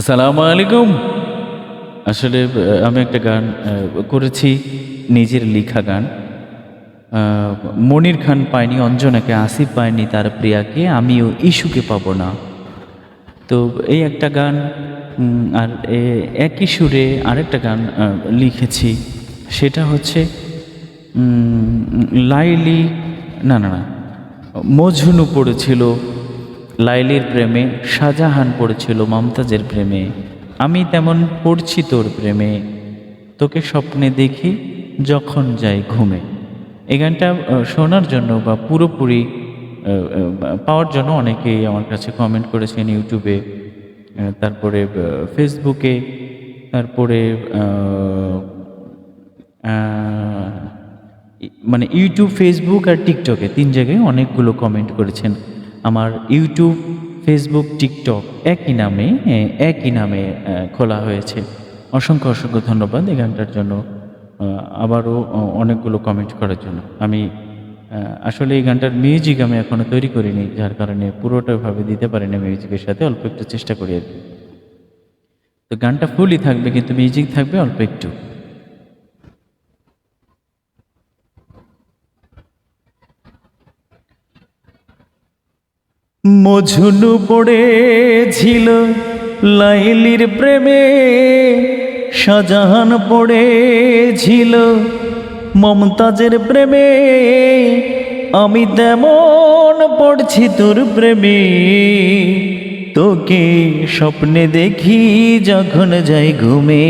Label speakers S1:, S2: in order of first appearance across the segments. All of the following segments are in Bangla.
S1: আসসালামু আলাইকুম আসলে আমি একটা গান করেছি, নিজের লেখা গান। মনির খান পায়নি, অঞ্জনাকে, আসিফ পায়নি, তার প্রিয়াকে, আমিও ইস্যুকে পাবো না। তো এই একটা গান আর একই সুরে আরেকটা গান লিখেছি। সেটা হচ্ছে লাইলি, না না না, মজনু পড়েছিল লাইলির প্রেমে শাহজাহান পড়েছিল মমতাজের প্রেমে। আমি তেমন পড়ছি তোর প্রেমে। তোকে স্বপ্নে দেখি যখন যাই ঘুমে। এই গানটা শোনার জন্য বা পুরোপুরি পাওয়ার জন্য অনেকেই আমার কাছে কমেন্ট করেছেন ইউটিউবে। তারপরে ফেসবুকে তারপরে মানে ইউটিউব ফেসবুক আর টিকটকে তিন জায়গায় অনেকগুলো কমেন্ট করেছেন। আমার ইউটিউব, ফেসবুক, টিকটক একই নামে একই নামে খোলা হয়েছে। অসংখ্য অসংখ্য ধন্যবাদ এই গানটার জন্য। আবারও অনেকগুলো কমেন্ট করার জন্য। আমি আসলে এই গানটার মিউজিক আমি এখনও তৈরি করিনি, যার কারণে পুরোটা ভাবে দিতে পারিনি মিউজিকের সাথে, অল্প একটু চেষ্টা করি আর কি। তো গানটা ফুলই থাকবে, কিন্তু মিউজিক থাকবে অল্প একটু। মঝুনু পড়েছিল লাইলির প্রেমে, শাহজাহান পড়েছিল মমতাজের প্রেমে। আমি তেমন পড়ছি তোর প্রেমে, তোকে স্বপ্নে দেখি যখন যাই ঘুমে।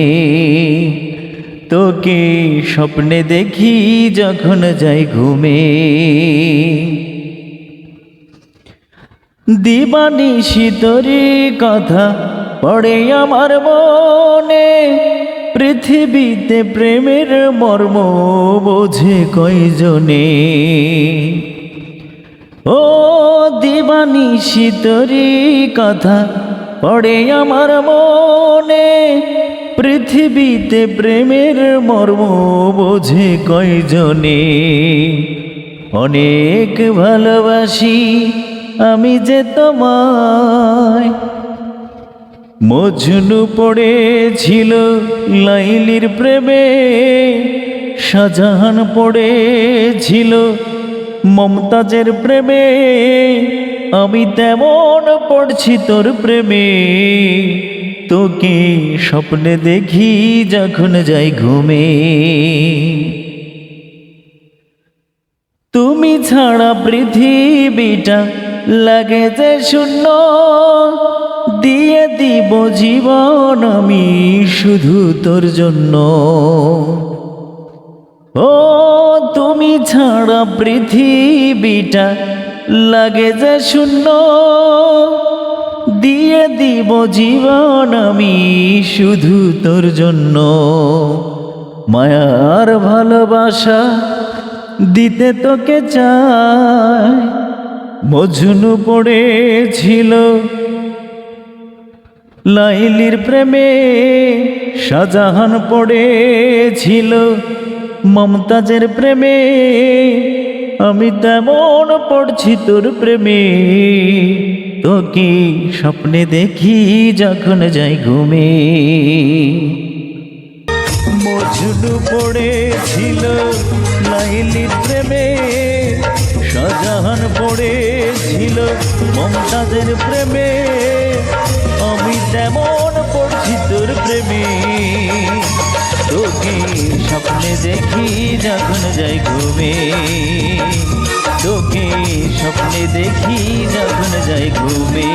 S1: তোকে স্বপ্নে দেখি যখন যাই ঘুমে। দিবানি শীতরি কথা পড়ে আমার মনে। পৃথিবীতে প্রেমের মর্ম বোঝে কয়জনে। ও দিবানি শীতরি কথা পড়ে আমার মনে। পৃথিবীতে প্রেমের মর্ম বোঝে কয়জনে। অনেক ভালোবাসি আমি যে তোমায়। মজনু পড়েছিল লাইলির প্রেমে, শাহজাহান পড়েছিল মমতাজের প্রেমে। আমি তেমন পড়ছি তোর প্রেমে, তোকে স্বপ্নে দেখি যখন যাই ঘুমে। তুমি ছাড়া পৃথিবীটা লাগে যে শূন্য, দিয়ে দিব জীবন আমি শুধু তোর জন্য। ও, তুমি ছাড়া পৃথিবীটা লাগে যে শূন্য, দিয়ে দিব জীবন আমি শুধু তোর জন্য। মায়ার ভালোবাসা দিতে তোকে চাই মজনু পড়েছিল। লাইলির প্রেমে শাহজাহান পড়েছিল। মমতাজের প্রেমে আমি তেমন পড়ছি তোর প্রেমে। তোকে স্বপ্নে দেখি যখন যাই ঘুমে। মজনু পড়েছিল লাইলির প্রেমে শাহজাহান পড়েছিল মমতাদের প্রেমে। আমি তেমন পড়ছি তোর প্রেমে। তোকে স্বপ্নে দেখি যখন যাই ঘুমে। তোকে স্বপ্নে দেখি যখন যাই ঘুমে।